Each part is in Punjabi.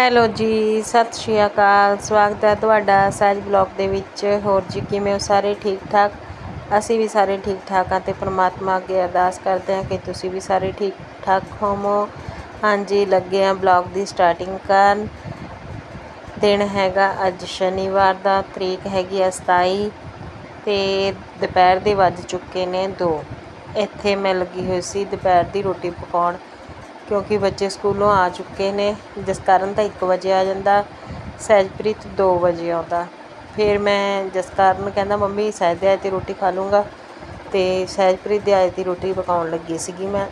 ਹੈਲੋ ਜੀ, ਸਤਿ ਸ਼੍ਰੀ ਅਕਾਲ। ਸਵਾਗਤ ਹੈ ਤੁਹਾਡਾ ਸਹਿਜ ਬਲੌਗ ਦੇ ਵਿੱਚ। ਹੋਰ ਜੀ, ਕਿਵੇਂ ਹੋ ਸਾਰੇ? ਠੀਕ ਠਾਕ? ਅਸੀਂ ਵੀ ਸਾਰੇ ਠੀਕ ਠਾਕ ਹਾਂ ਤੇ ਪ੍ਰਮਾਤਮਾ ਅੱਗੇ ਅਰਦਾਸ ਕਰਦੇ ਹਾਂ ਕਿ ਤੁਸੀਂ ਵੀ ਸਾਰੇ ਠੀਕ ਠਾਕ ਹੋਵੋ। ਹਾਂਜੀ, ਲੱਗੇ ਹਾਂ ਬਲੌਗ ਦੀ ਸਟਾਰਟਿੰਗ ਕਰਨ। ਦਿਨ ਹੈਗਾ ਅੱਜ ਸ਼ਨੀਵਾਰ ਦਾ, ਤਰੀਕ ਹੈਗੀ ਆ 27 ਤੇ ਦੁਪਹਿਰ ਦੇ ਵੱਜ ਚੁੱਕੇ ਨੇ 2 ਇੱਥੇ ਮੈਂ ਲੱਗੀ ਹੋਈ ਸੀ ਦੁਪਹਿਰ ਦੀ ਰੋਟੀ ਪਕਾਉਣ। ਕਿਉਂਕਿ ਬੱਚੇ ਸਕੂਲੋਂ ਆ ਚੁੱਕੇ ਨੇ। ਜਿਸ ਕਾਰਨ ਤਾਂ 1 ਵਜੇ ਆ ਜਾਂਦਾ, ਸਹਿਜਪ੍ਰੀਤ 2 ਵਜੇ ਆਉਂਦਾ। ਫਿਰ ਮੈਂ ਜਿਸ ਕਾਰਨ ਕਹਿੰਦਾ, ਮੰਮੀ, ਸਹਿਜ ਦੇ ਆਏ ਤੇ ਰੋਟੀ ਖਾ ਲੂੰਗਾ। ਤੇ ਸਹਿਜਪ੍ਰੀਤ ਦੇ ਆਏ ਦੀ ਰੋਟੀ ਪਕਾਉਣ ਲੱਗੀ ਸੀਗੀ ਮੈਂ।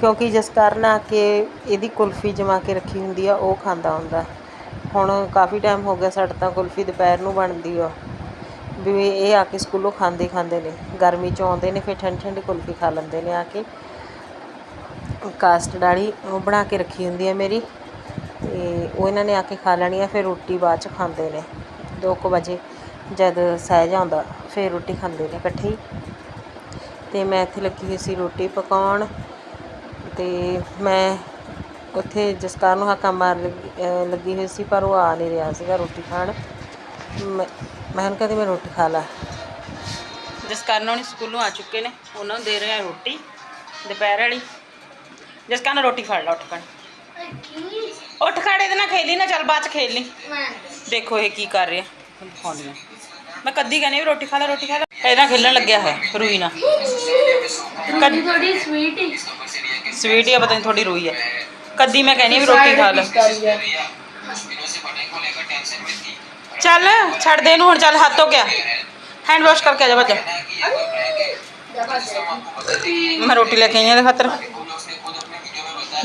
ਕਿਉਂਕਿ ਜਿਸ ਕਾਰਨ ਆ ਕੇ ਇਹਦੀ ਕੁਲਫੀ ਜਮਾ ਕੇ ਰੱਖੀ ਹੁੰਦੀ ਆ, ਉਹ ਖਾਂਦਾ ਹੁੰਦਾ। ਹੁਣ ਕਾਫੀ ਟਾਈਮ ਹੋ ਗਿਆ, ਸਾਡੇ ਤਾਂ ਕੁਲਫੀ ਦੁਪਹਿਰ ਨੂੰ ਬਣਦੀ ਆ। ਵੀ ਇਹ ਆ ਕੇ ਸਕੂਲੋਂ ਖਾਂਦੇ ਖਾਂਦੇ ਨੇ। ਗਰਮੀ ਚ ਆਉਂਦੇ ਨੇ, ਫਿਰ ਠੰਡੀ ਠੰਡੀ ਕੁਲਫੀ ਖਾ ਲੈਂਦੇ ਨੇ ਆ ਕੇ। ਕਾਸਟ ਵਾਲੀ, ਉਹ ਬਣਾ ਕੇ ਰੱਖੀ ਹੁੰਦੀ ਹੈ ਮੇਰੀ। ਅਤੇ ਉਹ ਇਹਨਾਂ ਨੇ ਆ ਕੇ ਖਾ ਲੈਣੀ ਆ ਫਿਰ ਰੋਟੀ ਬਾਅਦ ਚ ਖਾਂਦੇ ਨੇ। ਦੋ ਕੁ ਵਜੇ ਜਦ ਸਹਿਜ ਆਉਂਦਾ, ਫਿਰ ਰੋਟੀ ਖਾਂਦੇ ਨੇ ਇਕੱਠੇ ਹੀ। ਅਤੇ ਮੈਂ ਇੱਥੇ ਲੱਗੀ ਹੋਈ ਸੀ ਰੋਟੀ ਪਕਾਉਣ। ਅਤੇ ਮੈਂ ਉੱਥੇ ਜਿਸ ਕਾਰਨ ਨੂੰ ਹਾਕਾ ਮਾਰ ਲੱਗੀ ਲੱਗੀ ਹੋਈ ਸੀ, ਪਰ ਉਹ ਆ ਨਹੀਂ ਰਿਹਾ ਸੀਗਾ ਰੋਟੀ ਖਾਣ। ਮੈਂ ਮੈਂ ਉਹਨੂੰ ਕਹਿੰਦੀ ਮੈਂ ਰੋਟੀ ਖਾ ਲਾ। ਜਿਸ ਕਾਰਨ ਉਹਨੇ ਸਕੂਲੋਂ ਆ ਚੁੱਕੇ ਨੇ, ਉਹਨਾਂ ਨੂੰ ਦੇ ਰਿਹਾ ਰੋਟੀ, ਦੁਪਹਿਰ ਵਾਲੀ। ਜਿਸ ਕਾਰਨ ਰੋਟੀ ਫੜ ਲਾ, ਉੱਠ ਖੜ। ਉੱਠ ਖੜ, ਇਹਦੇ ਨਾਲ ਖੇਲੀ ਨਾ, ਚੱਲ ਬਾਅਦ ਚ ਖੇਲ ਲਈ। ਦੇਖੋ ਇਹ ਕੀ ਕਰ ਰਿਹਾ। ਦਿਖਾਉਂਦੀ ਹਾਂ ਮੈਂ ਕੱਦੀ ਕਹਿੰਦੀ ਵੀ ਰੋਟੀ ਖਾ ਲੈ, ਰੋਟੀ ਖਾ ਲੈ। ਇਹਦੇ ਨਾਲ ਖੇਲਣ ਲੱਗਿਆ ਹੋਇਆ, ਰੂਈ ਨਾਲ। ਥੋੜੀ ਥੋੜੀ ਸਵੀਟ ਹੀ ਸਵੀਟ ਹੀ ਪਤਾ ਨਹੀਂ ਥੋੜੀ ਰੂਈ ਹੈ ਕੱਦੀ ਮੈਂ ਕਹਿੰਦੀ ਵੀ ਰੋਟੀ ਖਾ ਲੈ। ਚੱਲ, ਛੱਡ ਦੇ ਇਹਨੂੰ ਹੁਣ, ਚੱਲ ਹੱਥ ਹੋ ਗਿਆ ਹੈਂਡ ਵਾਸ਼ ਕਰਕੇ ਆ ਜਾ ਬੱਚਾ ਮੈਂ ਰੋਟੀ ਲੈ ਕੇ ਆਈ ਹਾਂ ਇਹਦੇ ਖਾਤਰ।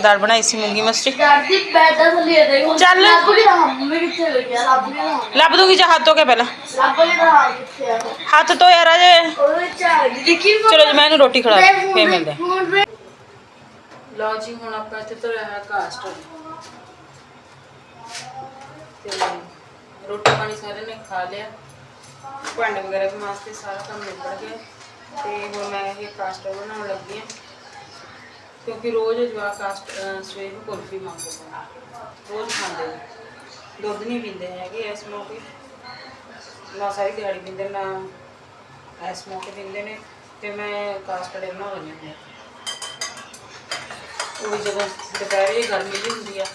ਦਾਲ ਬਣਾਈ ਸੀ ਮੂੰਗੀ ਮਸਰੀ। ਦਾਦੀ ਬੈਠਾ ਥੱਲੇ ਦੇ ਚੱਲ। ਲੱਭ ਕੇ ਰਹਾ ਮੰਮੀ ਕਿੱਥੇ ਗਈ ਆ ਲੱਭ ਕੇ ਰਹਾ ਲੱਭ ਦੂੰਗੀ ਜਾ ਹੱਥ ਧੋ ਕੇ ਪਹਿਲਾਂ। ਲੱਭ ਕੇ ਰਹਾ ਕਿੱਥੇ ਆ। ਹੱਥ ਧੋ ਯਾਰ ਅਜੇ। ਉਹਦੇ ਚਾਹ ਦੇਖੀ ਚਲੋ ਜੀ ਮੈਂ ਇਹਨੂੰ ਰੋਟੀ ਖਿਲਾ ਦਾਂ, ਫੇਰ ਮਿਲਦੇ ਹਾਂ। ਹੁਣ ਵੇ ਲਓ ਜੀ ਹੁਣ ਆਪਾਂ ਇੱਥੇ ਤੋਂ ਰਿਹਾ ਕਾਸਟਰ ਤੇ ਰੋਟੀ ਪਾਣੀ ਸਾਰੇ ਨੇ ਖਾ ਲਿਆ। ਭਾਂਡੇ ਵਗੈਰਾ ਵੀ ਮਾਸਤੇ ਸਾਰਾ ਕੰਮ ਨਿਬੜ ਗਿਆ। ਤੇ ਹੁਣ ਮੈਂ ਇਹ ਕਾਸਟਰ ਬਣਾਉਣ ਲੱਗੀ ਹਾਂ। ਕਿਉਂਕਿ ਰੋਜ਼ ਜਵਾ ਕਾਸਟ, ਅਹ ਸਵੇਰ ਨੂੰ ਕੁਲਫੀ ਮੰਗਦੇ ਨੇ। ਰੋਜ਼ ਖਾਂਦੇ ਨੇ। ਦੁੱਧ ਨਹੀਂ ਪੀਂਦੇ ਹੈਗੇ ਇਸ ਮੌਕੇ। ਨਾ ਸਾਰੀ ਦਿਹਾੜੀ ਪੀਂਦੇ, ਨਾ ਇਸ ਮੌਕੇ ਪੀਂਦੇ ਨੇ ਤੇ ਮੈਂ ਕਾਸਟਰ ਬਣਾ ਲੈਂਦੀ ਹਾਂ। ਉਹ ਵੀ ਜਦੋਂ ਦੁਪਹਿਰੇ ਗਰਮੀ ਜਿਹੀ ਹੁੰਦੀ ਆ,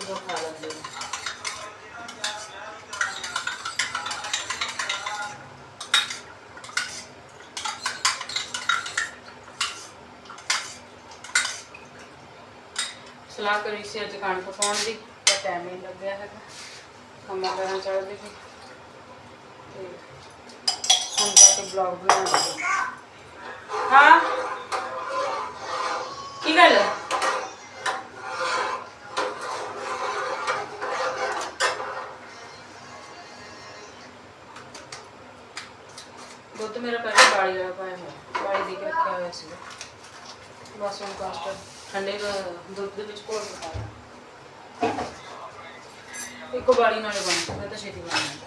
ਉਦੋਂ ਖਾ ਲੈਂਦੇ ਨੇ। ਸਲਾਹ ਕਰੀ ਸੀ ਅੱਜ ਕਣਕ ਪਕਾਉਣ ਦੀ, ਤਾਂ ਟਾਈਮ ਨਹੀਂ ਲੱਗਿਆ ਹੈਗਾ। ਕੰਮਾਂ ਕਰਾਂ ਚੜ੍ਹਦੇ ਸੀ ਤੇ ਹੁਣ ਜਾ ਕੇ ਬਲੌਗ ਬਣਾਉਣਾ ਹਾਂ? ਕੀ ਗੱਲ ਹੈ? ਦੁੱਧ ਮੇਰਾ ਪਹਿਲਾਂ ਬਾਲੀ ਵਾਲਾ ਪਾਇਆ ਹੋਇਆ ਬਾਲੀ ਦੇ ਕੇ ਰੱਖਿਆ ਹੋਇਆ ਸੀ ਬਸ ਹੁਣ ਕਾਸਟਰ ਠੰਡੇ ਦੁੱਧ ਦੇ ਵਿੱਚ ਘੋਲ ਕੇ ਪਾਇਆ ਇੱਕੋ ਬਾਲੀ ਨਾਲੇ ਬਣ ਜਾਂਦਾ ਤਾਂ ਛੇਤੀ ਬਣ ਜਾਂਦਾ।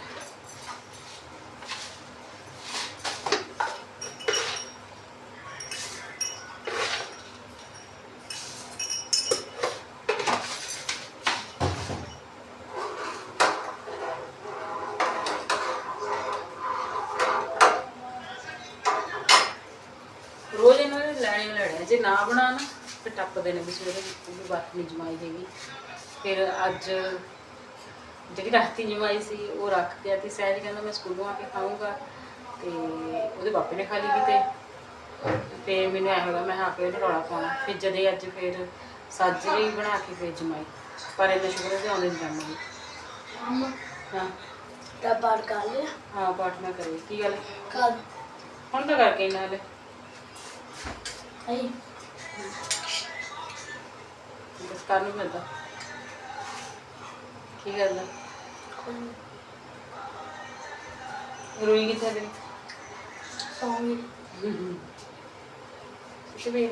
ਰੋਜ਼ ਇਹਨਾਂ ਨੇ ਲੈਣੇ ਲੈਣੇ ਜੇ ਨਾ ਬਣਾਉਣ ਫਿਰ ਟੱਪਦੇ ਨੇ ਵੀ ਸਵੇਰੇ ਵੀ ਬਾਤ ਨਹੀਂ ਜਮਾਈ ਹੈਗੀ। ਫਿਰ ਅੱਜ ਜਿਹੜੀ ਰਾਤੀ ਜਮਾਈ ਸੀ ਉਹ ਰੱਖ ਕੇ ਤੇ ਸਹਿਜ ਕਹਿੰਦਾ ਮੈਂ ਸਕੂਲੋਂ ਆ ਕੇ ਖਾਊਂਗਾ। ਤੇ ਉਹਦੇ ਪਾਪੇ ਨੇ ਖਾ ਲਈ ਕਿਤੇ। ਤੇ ਮੈਨੂੰ ਐ ਹੋਗਾ ਮੈਂ ਹਾਂ ਕੇ ਉਹਨੂੰ ਰੌਲਾ ਪਾਉਣਾ। ਫਿਰ ਜਦੇ ਅੱਜ ਫਿਰ ਸਾਜਰੀ ਬਣਾ ਕੇ ਫਿਰ ਜਮਾਈ। ਪਰ ਇਹਨਾਂ ਸ਼ੁਕਰ ਹੈ ਆਉਂਦੇ ਨਹੀਂ ਮੰਮਾ ਹਾਂ। ਤਾਂ ਬਾਹਰ ਕਰ ਲਿਆ? ਹਾਂ ਪਾਠ ਨਾ ਕਰੇ। ਕੀ ਗੱਲ? ਕਰ। ਹੁਣ ਤਾਂ ਕਰਕੇ ਇਹਨਾਂ ਹਲੇ। ਕਰਨ ਨੂੰ ਮਿਲਦਾ ਕੀ ਕਰਦਾ ਰੋਈ ਕਿੱਥੇ ਦੇ ਸੌਂਗੀ। ਕਿਵੇਂ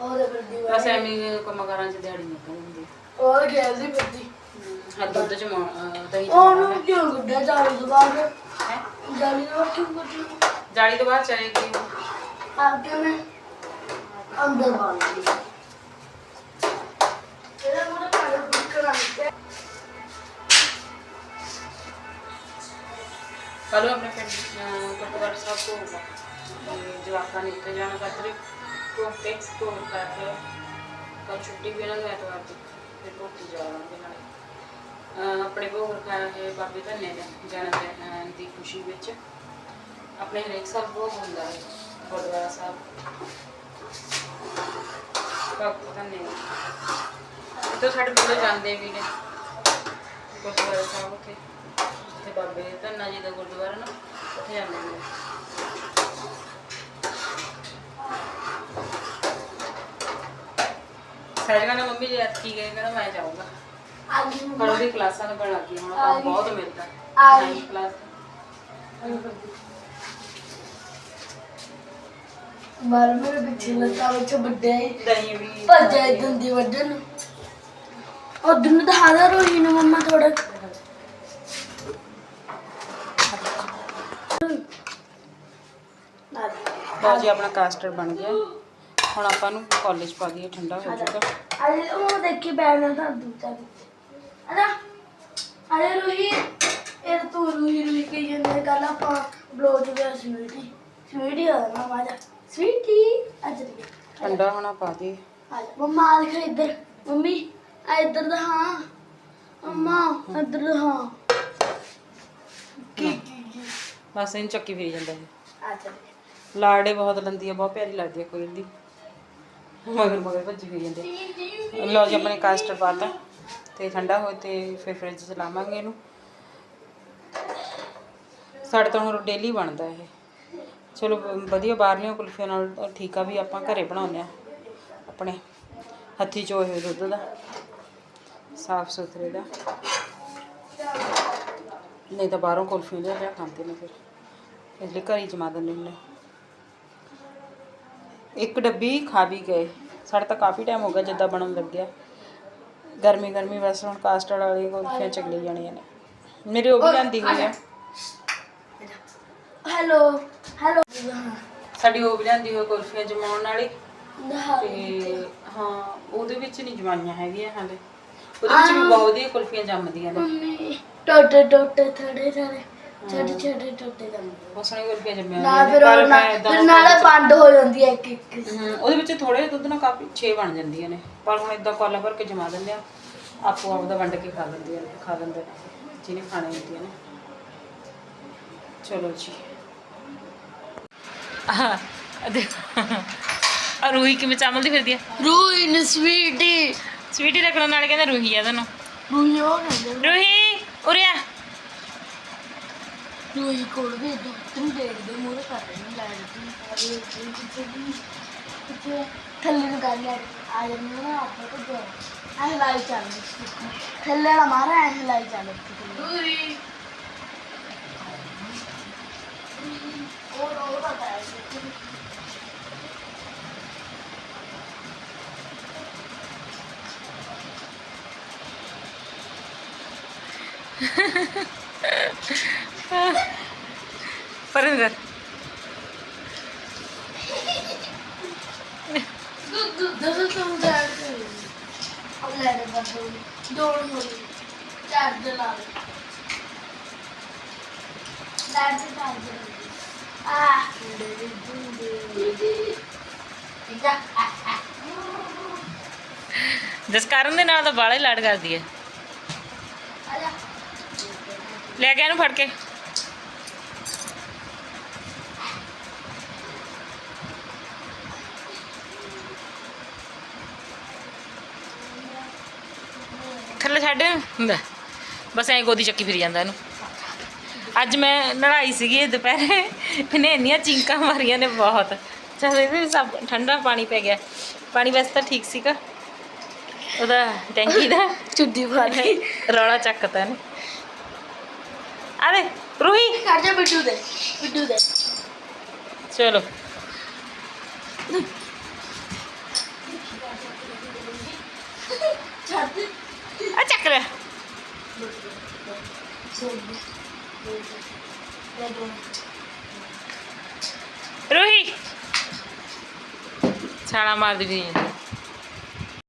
ਉਹਦੇ ਪਰ ਦੀ ਬਸ ਐਵੇਂ ਕੰਮਾਂ ਕਾਰਾਂ ਚ ਦਿਹਾੜੀ ਨਿਕਲ ਜਾਂਦੀ ਉਹ ਗਿਆ ਸੀ ਬੱਦੀ ਹਾਂ ਦੁੱਧ ਚ ਦਹੀਂ ਉਹਨੂੰ ਕਿਉਂ ਗੁੱਡਾ ਜਾਲੀ ਤੋਂ ਬਾਅਦ। ਹੈ? ਜਾਲੀ ਤੋਂ ਬਾਅਦ ਕਿਉਂ ਗੁੱਡਾ ਜਾਲੀ ਤੋਂ ਬਾਅਦ ਚਲੇਗੀ ਆ ਕੇ ਮੈਂ ਅੰਦਰ ਬਾਲ ਲਈ ਇਹਦਾ ਮੋੜਾ ਪਾਣੀ ਬਣਾਉਂਦੇ ਕੱਲ ਆਪਣੇ ਪਿੰਡ ਗੁਰਦੁਆਰਾ ਸਾਹਿਬ ਤੋਂ ਹੋਊਗਾ ਜਵਾਕਾਂ ਨੇ ਉੱਤੇ ਜਾਣਾ ਕਰਦੇ ਕੋਟ ਤੇ ਕਰਕੇ ਕੱਲ ਛੁੱਟੀ ਵੀ ਇਹਨਾਂ ਨੂੰ ਐਤਵਾਰ ਦੀ ਫਿਰ ਕੋਟੀ ਜਾਵਾਂਗੇ ਨਾਲੇ। ਆਪਣੇ ਭੋਗ ਰਖਾਇਆ ਹੈ ਬਾਬੇ ਧੰਨੇ ਨੇ ਜਨਮ ਦੀ ਖੁਸ਼ੀ ਵਿੱਚ ਆਪਣੇ ਹਰੇਕ ਸਾਲ ਭੋਗ ਹੁੰਦਾ ਹੈ ਗੁਰਦੁਆਰਾ ਸਾਹਿਬ। ਬਾਬੇ ਧੰਨੇ ਤਾਂ ਸਾਡੇ ਪਿੰਡੋਂ ਜਾਂਦੇ ਵੀ ਨੇ ਗੁਰਦੁਆਰਾ ਸਾਹਿਬ ਉੱਥੇ ਜਿੱਥੇ ਬਾਬੇ ਧੰਨਾ ਜੀ ਦਾ ਗੁਰਦੁਆਰਾ ਨਾ ਉੱਥੇ ਜਾਂਦੇ ਨੇ ਸਹਿਜਗਾ ਨੇ ਮੰਮੀ ਜੀ ਐਤਕੀ ਗਏ ਕਹਿੰਦਾ ਮੈਂ ਜਾਊਂਗਾ ਪਰ ਉਹਦੀ ਕਲਾਸਾਂ ਲੱਗਣ ਲੱਗ ਗਈਆਂ ਹੁਣ ਕੰਮ। ਬਹੁਤ ਮਿਲਦਾ ਆ ਗਈ। ninth class ਮਾਰ ਮੇਰੇ ਪਿੱਛੇ ਲੱਗਾ ਵਿੱਚ ਵੱਡੇ। ਦਹੀਂ ਵੀ ਭੱਜਿਆ ਦੰਦੀ ਵੱਢਣ ਨੂੰ ਉਧਰ ਨੂੰ ਤਾਂ ਹਾਜ਼ਰ ਹੋਈ ਨਾ ਮੰਮਾ ਥੋੜਾ ਲਓ ਜੀ ਆਪਣਾ ਕਾਸਟਰ ਬਣ ਗਿਆ। ਹੁਣ ਆਪਾਂ ਨੂੰ ਕਾਲਜ ਪਾ ਦਈਏ ਠੰਡਾ ਹੋ ਜਾਊਗਾ। ਅਰੇ ਉਹ ਦੇਖੀ ਬੈਠਣਾ ਤਾਂ ਦੂਜਾ ਅਰੇ ਅਰੇ ਰੂਹੀ ਇਹ ਤਾਂ ਰੂਹੀ ਰੂਹੀ ਕਹੀ ਜਾਂਦੇ ਕੱਲ ਆਪਾਂ ਬਲੋਜ ਗਿਆ ਸਵੀਟੀ ਸਵੀਟੀ ਆ ਨਾ ਮਾਜਾ ਸਵੀਟੀ ਅੱਜ ਦੀ ਠੰਡਾ ਹੋਣਾ ਪਾ ਜਾ ਮੰਮਾ ਆ ਦੇਖ ਇੱਧਰ। ਮੰਮੀ ਆ ਇੱਧਰ ਦਾ ਹਾਂ। ਮੰਮਾ ਇੱਧਰ ਦਾ ਹਾਂ। ਕੀ ਬਸ ਇਹਨੂੰ ਚੱਕੀ ਫੇਰੀ ਜਾਂਦਾ ਹੈ ਆ ਚੱਲ। ਲਾੜੇ ਬਹੁਤ ਲੰਦੀ ਹੈ ਬਹੁਤ ਪਿਆਰੀ ਲੱਗਦੀ ਹੈ ਕੋਈ ਦੀ ਮਗਰ ਮਗਰ ਭੱਜੀ ਫੇਰੀ ਜਾਂਦੇ ਆ। ਲਓ ਜੀ ਆਪਣੇ ਕਾਸਟਰ ਪਾਤਾ। ਤੇ ਠੰਡਾ ਹੋਏ ਤੇ ਫਿਰ ਫ੍ਰਿਜ 'ਚ ਲਾਵਾਂਗੇ ਇਹਨੂੰ। ਸਾਡੇ ਤਾਂ ਹੁਣ ਡੇਲੀ ਬਣਦਾ ਇਹ। ਚਲੋ ਵ- ਵਧੀਆ ਬਾਹਰਲੀਆਂ ਕੁਲਫੀਆਂ ਨਾਲ ਤਾਂ ਠੀਕ ਆ ਵੀ ਆਪਾਂ ਘਰੇ ਬਣਾਉਂਦੇ ਆ। ਆਪਣੇ ਹੱਥੀ ਚੋਏ ਹੋਏ ਦੁੱਧ ਦਾ। ਸਾਫ਼ ਸੁਥਰੇ ਦਾ। ਨਹੀਂ ਤਾਂ ਬਾਹਰੋਂ ਕੁਲਫੀਆਂ ਲਿਆ ਲਿਆ ਖਾਂਦੇ ਨੇ ਫਿਰ। ਇਸ ਲਈ ਘਰ ਹੀ ਜਮਾ ਦਿੰਦੇ ਹੁੰਦੇ ਇੱਕ ਡੱਬੀ ਖਾ ਵੀ ਗਏ। ਸਾਡੇ ਤਾਂ ਕਾਫੀ ਟਾਈਮ ਹੋ ਗਿਆ ਜਿੱਦਾਂ ਬਣਨ ਲੱਗਿਆ। ਗਰਮੀ ਗਰਮੀ ਬਸ ਹੁਣ ਕਾਸਟਰਡ ਵਾਲੀ ਕੁਲਫੀਆਂ ਚਗਲੀ ਜਾਣੀਆਂ ਨੇ। ਮੇਰੇ ਉਹ ਵੀ ਜਾਂਦੀ ਹੋਈ ਆ। Hello hello. ਹਾਂ ਸਾਡੀ ਉਹ ਵੀ ਜਾਂਦੀ ਹੋਈ ਕੁਲਫੀਆਂ ਜਮਾਉਣ ਵਾਲੀ। ਹਾਂ ਤੇ ਹਾਂ ਉਹਦੇ ਵਿੱਚ ਨਹੀਂ ਜਮਾਈਆਂ ਹੈਗੀਆਂ ਹਾਲੇ। ਉਹਦੇ ਵਿੱਚ ਵੀ ਬਹੁਤ ਵਧੀਆ ਕੁਲਫੀਆਂ ਜੰਮਦੀਆਂ ਨੇ। ਮੰਮੀ ਟੋਟੇ ਟੋਟੇ ਥੜੇ ਥੜੇ ਛੋਟੇ ਛੋਟੇ ਟੋਟੇ ਜਾਂਦੇ ਬਹੁਤ ਸੋਹਣੀਆਂ ਕੁਲਫੀਆਂ ਜੰਮੀਆਂ ਨਾ ਹੋਈਆਂ ਨੇ, ਫਿਰ ਉਹ ਨਾ ਫਿਰ ਨਾਲੇ ਬੰਦ ਹੋ ਜਾਂਦੀ ਹੈ ਇੱਕ ਇੱਕ। ਹਮ, ਉਹਦੇ ਵਿੱਚ ਥੋੜੇ ਦੁੱਧ ਨਾਲ ਕਾਫੀ 6 ਬਣ ਜਾਂਦੀਆਂ ਨੇ ਪਰ ਹੁਣ ਇਦਾਂ ਕੋਲਾ ਭਰ ਕੇ ਜਮਾ ਦਿੰਦੇ ਆ ਆਪੋ ਆਪਦਾ ਵੰਡ ਕੇ ਖਾ ਲੈਂਦੀਆਂ ਨੇ ਖਾ ਲੈਂਦੇ ਨੇ ਜਿਹਨੇ ਖਾਣੇ ਹੁੰਦੀਆਂ ਨੇ। ਚਲੋ ਜੀ। ਆ ਰੂਹੀ ਕਿਵੇਂ ਚਾਮਲਦੀ ਫਿਰਦੀ ਆ। ਰੂਹੀ ਨ ਸਵੀਟੀ ਸਵੀਟੀ ਰੱਖਣ ਨਾਲ ਕਹਿੰਦਾ ਰੂਹੀ ਆ ਤੈਨੂੰ। ਰੂਹੀ ਉਹ ਕਹਿੰਦੇ ਰੂਹੀ। ਉਰੇ ਆ। ਰੂਹੀ ਕੋਲ ਵੀ ਇਦਾਂ ਤੂੰ ਦੇਖਦੇ ਮੂਰੇ ਕਰ ਰਹੀ ਲੈ ਰਹੀ ਕਿੱਥੇ ਦੀ ਕਿੱਥੇ ਥੱਲੇ ਨੂੰ ਕਰ ਲੈ ਆ ਜਾਂਦੇ ਨਾ ਆਪਾਂ ਤੋਂ ਜੋ। ਐ ਲਾਈ ਚੱਲ ਥੱਲੇ ਵਾਲਾ ਮਾਰਾ ਐ ਲਾਈ ਚੱਲ ਰੂਹੀ ਉਹ ਉਹ ਪਤਾ ਹੈ ਪਰਿੰਦਰ। ਦੁੱਧ ਦੁੱਧ ਦੇ ਲਾਜ ਨਾਲ ਤਾਂ ਬਾਲਾ ਹੀ ਲੜ ਕਰਦੀ ਹੈ। ਲੈ ਕੇ ਇਹਨੂੰ ਫੜ ਕੇ। ਥੱਲੇ ਛੱਡ। ਹੁੰਦਾ ਬਸ ਐਂ ਗੋਦੀ ਚੱਕੀ ਫਿਰ ਜਾਂਦਾ ਇਹਨੂੰ। ਅੱਜ ਮੈਂ ਨਹਾਈ ਸੀਗੀ ਦੁਪਹਿਰੇ। ਇਹਨੇ ਇੰਨੀਆਂ ਚਿੰਕਾਂ ਮਾਰੀਆਂ ਨੇ ਬਹੁਤ। ਚਲ ਵੀ ਸਭ ਠੰਡਾ ਪਾਣੀ ਪੈ ਗਿਆ। ਪਾਣੀ ਵੈਸੇ ਤਾਂ ਠੀਕ ਸੀਗਾ। ਉਹਦਾ ਟੈਂਕੀ ਦਾ। ਚੁੱਡੀ ਵਾਲੀ ਰੌਲਾ ਚੱਕਤਾ ਨੇ ਆਵੇ ਰੂਹੀ ਕੱਢ ਜਾ ਬਿੱਡੂ ਦੇ ਬਿੱਡੂ ਦੇ ਚਲੋ ਛੱਡ ਆ ਚੱਕ ਲੈ ਰੂਹੀ ਛਾਲਾ ਮਾਰ ਦਿੱਤੀ